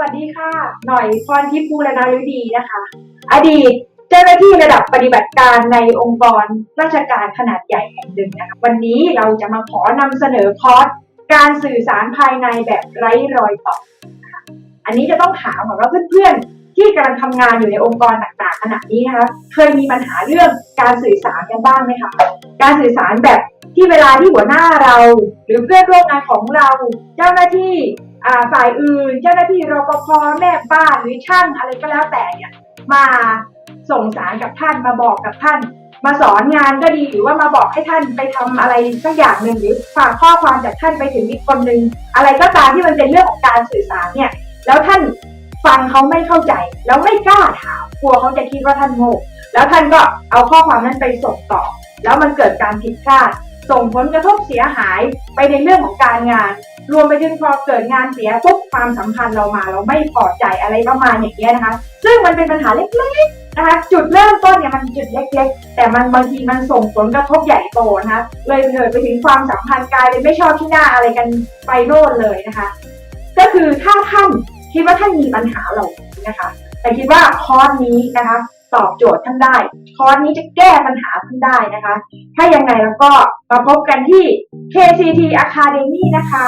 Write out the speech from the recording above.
วัสดีค่ะ หน่อยพรทิพย์บูรณาฤดีนะคะ อดีตเจ้าหน้าที่ระดับปฏิบัติการในองค์กรราชการขนาดใหญ่แห่งหนึ่งนะคะ วันนี้เราจะมาขอนำเสนอคอร์สการสื่อสารภายในแบบไร้รอยต่อะะอันนี้จะต้องถามก่อนว่าเพื่อนๆ ที่กำลังทำงานอยู่ในองค์กรต่างๆขณะนี้นะคะ เคยมีปัญหาเรื่องการสื่อสารกันบ้างไหมคะ การสื่อสารแบบที่เวลาที่หัวหน้าเรา หรือเพื่อนร่วมงานของเรา เจ้าหน้าที่ ฝ่ายอื่น เจ้าหน้าที่รปภแม่บ้านหรือช่างอะไรก็แล้วแต่เนี่ยมาส่งสารกับท่านมาบอกกับท่าน มาสอนงานก็ดีหรือว่ามาบอกให้ท่านไปทำอะไรสักอย่างหนึ่งหรือฝากข้อความจากท่านไปถึงอีกคนหนึ่งอะไรก็ตามที่มันเป็นเรื่องของการสื่อสารเนี่ย แล้วท่านฟังเขาไม่เข้าใจ แล้วไม่กล้าถามกลัวเขาจะคิดว่าท่านโง่แล้วท่านก็เอาข้อความนั้นไปส่งต่อ แล้วมันเกิดการผิดพลาดส่งผลกระทบเสียหายไปในเรื่องของการงาน รวมไปถึงพอเกิดงานเสียปุ๊บความสัมพันธ์เรามาเราไม่พอใจอะไรประมาณอย่างเงี้ยนะคะ ซึ่งมันเป็นปัญหาเล็กๆนะคะ จุดเริ่มต้นเนี่ยมันจุดเล็กๆ แต่มันบางทีมันส่งผลกระทบใหญ่โตนะคะเลยเกิดไปถึงความสัมพันธ์กลายเป็นไม่ชอบที่หน้าอะไรกันไปโน่นเลยนะคะ ก็คือถ้าท่านคิดว่าท่านมีปัญหาเหล่านี้นะคะ แต่คิดว่าคอร์สนี้นะคะ ตอบโจทย์ท่านได้ คอร์สนี้จะแก้ปัญหาท่านได้นะคะ ถ้ายังไงแล้วก็มาพบกันที่ KCT Academy นะคะ